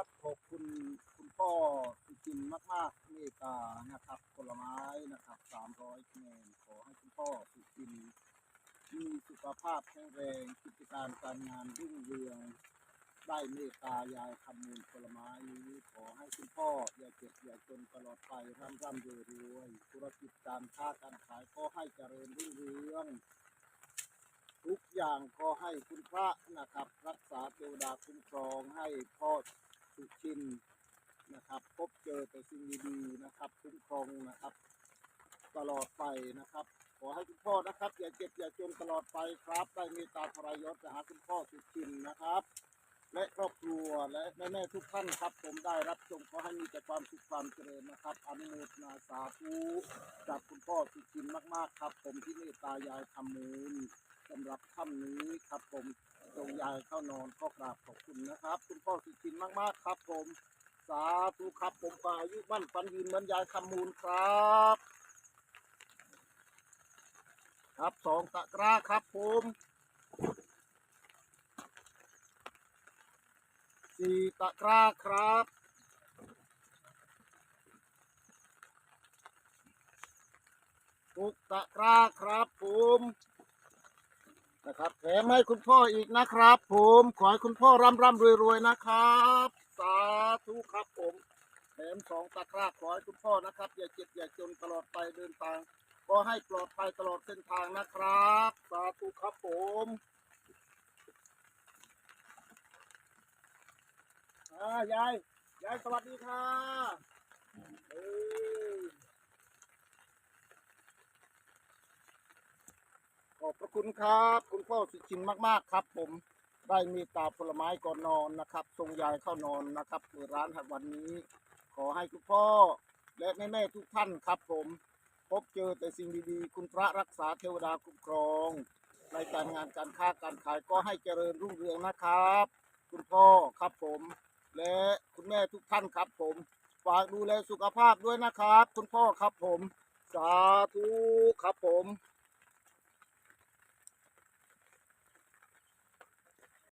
ครับ ขอบคุณคุณพ่อสุจินมากๆเมตตานะครับผลไม้นะครับสามร้อยคะแนนขอให้คุณพ่อสุจินมีสุขภาพแข็งแรงกิจการการงานรุ่งเรืองได้เมตตายายคำมูลผลไม้นี้ขอให้คุณพ่ออย่าเจ็บอย่าจนตลอดไปร่ำร่ำรวยรวยธุรกิจการค้าการขายก็ให้เจริญรุ่งเรืองทุกอย่างก็ให้คุณพระนะครับ รักษาเทวดาคุ้มครองให้พ่อ สุชินนะครับ พบเจอแต่สิ่งดีๆนะครับคุ้มครองนะครับ ตลอดไปนะครับ ขอให้คุณพ่อนะครับ อย่าเจ็บอย่าจนตลอดไปครับ ได้มตตาทรยศนะฮะคุณพ่อสุชินนะครับ และครอบครัวและแม่ๆทุกท่านครับ ผมได้รับชมขอให้มีแต่ความสุขความเจริญนะครับอนุโมทนาสาธุจากคุณพ่อสุชินมากๆครับ ผมที่เมตตายายคำมูล สำหรับค่ำนี้ครับผมตรงยายเข้านอนก็กราบขอบคุณนะครับ คุณพ่อสุจินมากๆครับผม สาธุครับผมปาอายุมั่นปันยืนเหมือนยายคำมูลครับ ครับสองตะกร้าครับผมสี่ตะกร้าครับหกตะกร้าครับผม นะครับแถมให้คุณพ่ออีกนะครับ ผมขอให้คุณพ่อร่ำร่ำรวยรวยนะครับ สาธุครับผมแถมสองตะกร้าขอให้คุณพ่อนะครับ อย่าเจ็บอย่าจนตลอดไปเดินทางก็ให้ปลอดภัยตลอดเส้นทางนะครับ สาธุครับผมอ่ายายยายสวัสดีค่ะเอ้ย ข อบพระคุณครับ คุณพ่อสุชินมากๆครับ ผมได้มีตาผลไม้ก่อนนอนนะครับทรงยายเข้านอนนะครับเปิดร้านหัดวันนี้ ขอให้คุณพ่อและแม่ๆทุกท่านครับผม พบเจอแต่สิ่งดีๆ คุณพระรักษาเทวดาคุ้มครอง ในการงานการค้าการขายก็ให้เจริญรุ่งเรืองนะครับ คุณพ่อครับผม และคุณแม่ทุกท่านครับผม ฝากดูแลสุขภาพด้วยนะครับ คุณพ่อครับผม สาธุครับผม